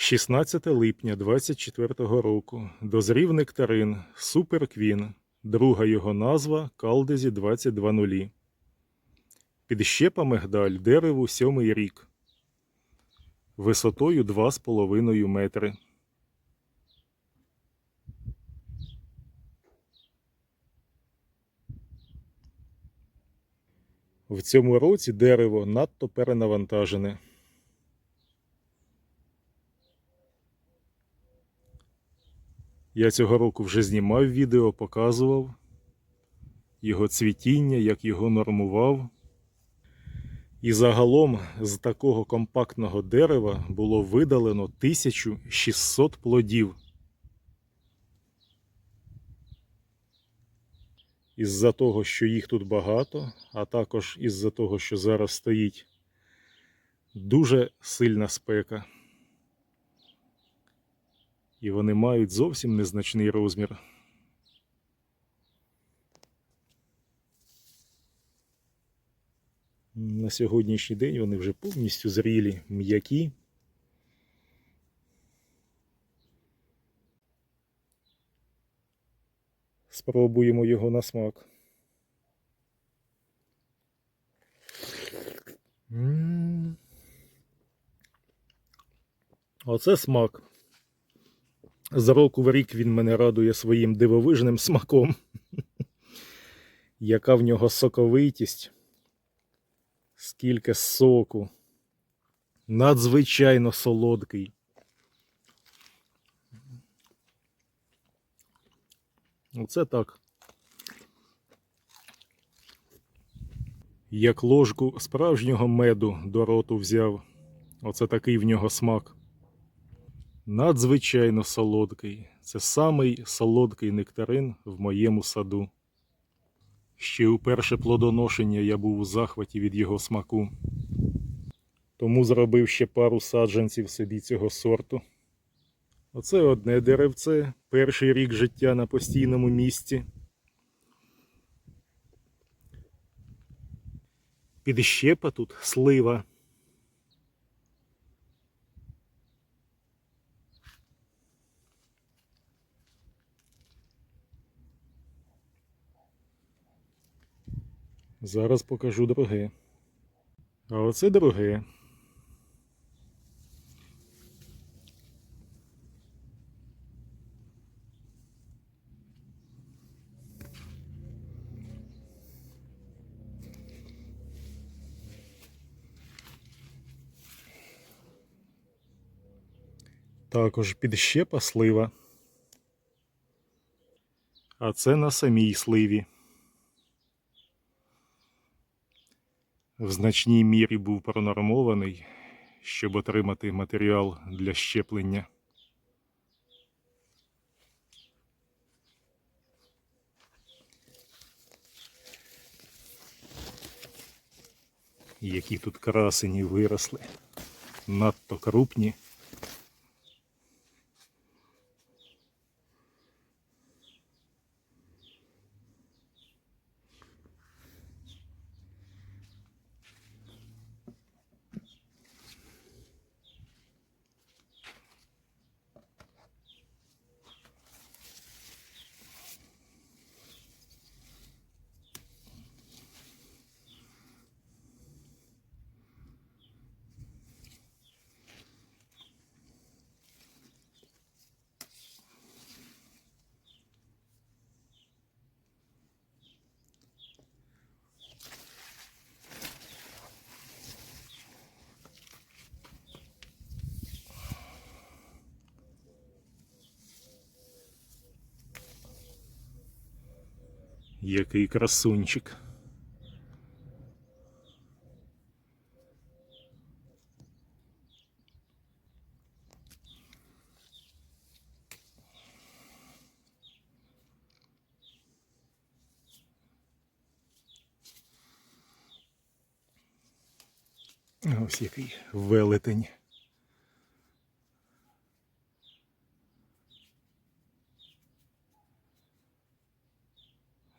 16 липня 24 року. Дозрів нектарин Суперквін. Друга його назва Калдезі 22.0. Підщепа мигдаль дереву сьомий рік. Висотою 2,5 метри. В цьому році дерево надто перенавантажене. Я цього року вже знімав відео, показував його цвітіння, як його нормував. І загалом з такого компактного дерева було видалено 1600 плодів. Із-за того, що їх тут багато, а також із-за того, що зараз стоїть дуже сильна спека. І вони мають зовсім незначний розмір. На сьогоднішній день вони вже повністю зрілі, м'які. Спробуємо його на смак. Оце смак. З року в рік він мене радує своїм дивовижним смаком. Яка в нього соковитість, скільки соку. Надзвичайно солодкий. Оце так. Як ложку справжнього меду до роту взяв. Оце такий в нього смак. Надзвичайно солодкий. Це самий солодкий нектарин в моєму саду. Ще у перше плодоношення я був у захваті від його смаку. Тому зробив ще пару саджанців собі цього сорту. Оце одне деревце, перший рік життя на постійному місці. Підщепа тут слива. Зараз покажу друге. А оце друге. Також підщепа слива. А це на самій сливі. В значній мірі був пронормований, щоб отримати матеріал для щеплення. Які тут красені виросли, надто крупні. Який красунчик. Ось який велетень.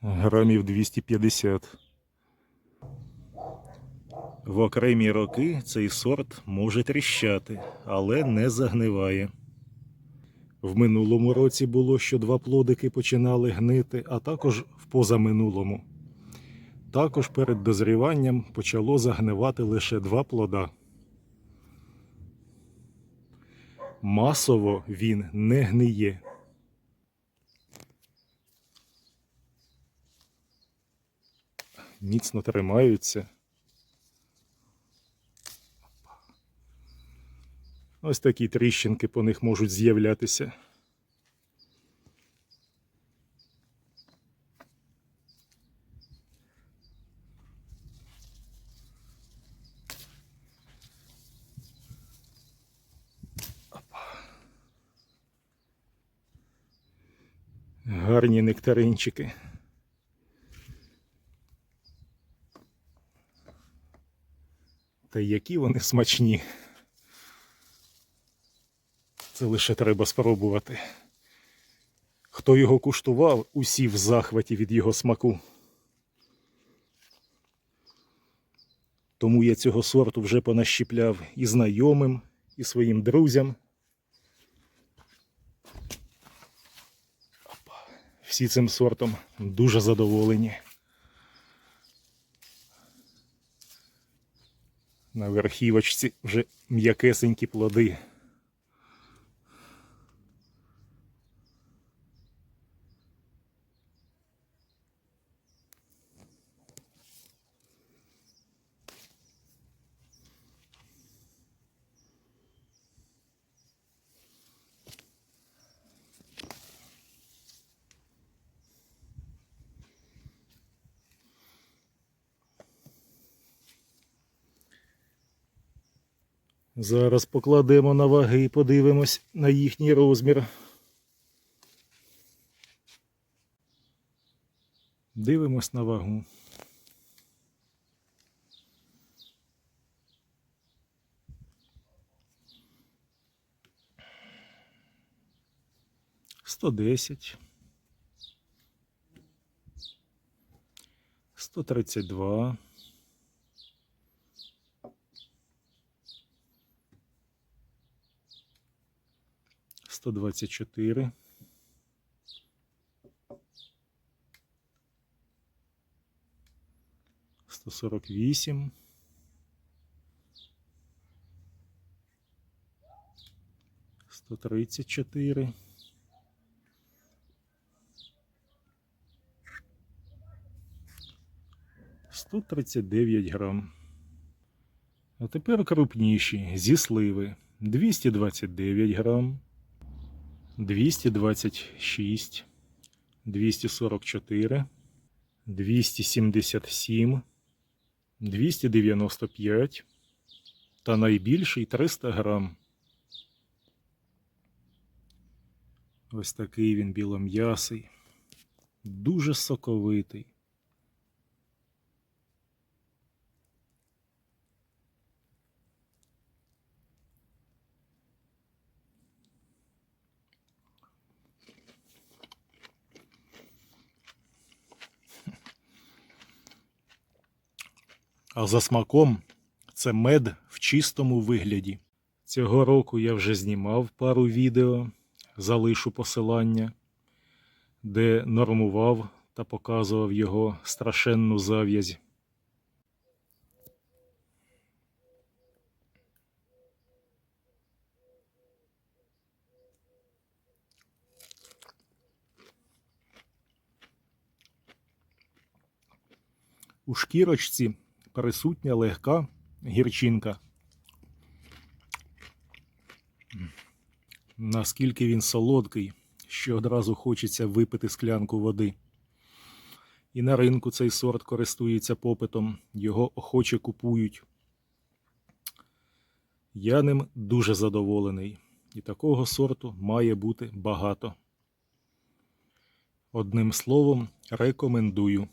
Грамів 250. В окремі роки цей сорт може тріщати, але не загниває. В минулому році було, що два плодики починали гнити, а також в позаминулому. Також перед дозріванням почало загнивати лише два плода. Масово він не гниє. Міцно тримаються. Ось такі тріщинки по них можуть з'являтися. Гарні нектаринчики. Та які вони смачні. Це лише треба спробувати. Хто його куштував, усі в захваті від його смаку. Тому я цього сорту вже понащіпляв і знайомим, і своїм друзям. Всі цим сортом дуже задоволені. На верхівочці вже м'якесенькі плоди. Зараз покладемо на ваги і подивимось на їхній розмір. Дивимось на вагу. Сто десять. Сто тридцять два. 124. 148. 134. 139 грам. А тепер крупніші зі сливи 229 грам. 226, 244, 277, 295 та найбільший 300 грам. Ось такий він білом'ясий, дуже соковитий. А за смаком це мед в чистому вигляді. Цього року я вже знімав пару відео, залишу посилання, де нормував та показував його страшенну зав'язь. У шкірочці присутня легка гірчинка. Наскільки він солодкий, що одразу хочеться випити склянку води. І на ринку цей сорт користується попитом, його охоче купують. Я ним дуже задоволений, і такого сорту має бути багато. Одним словом, рекомендую.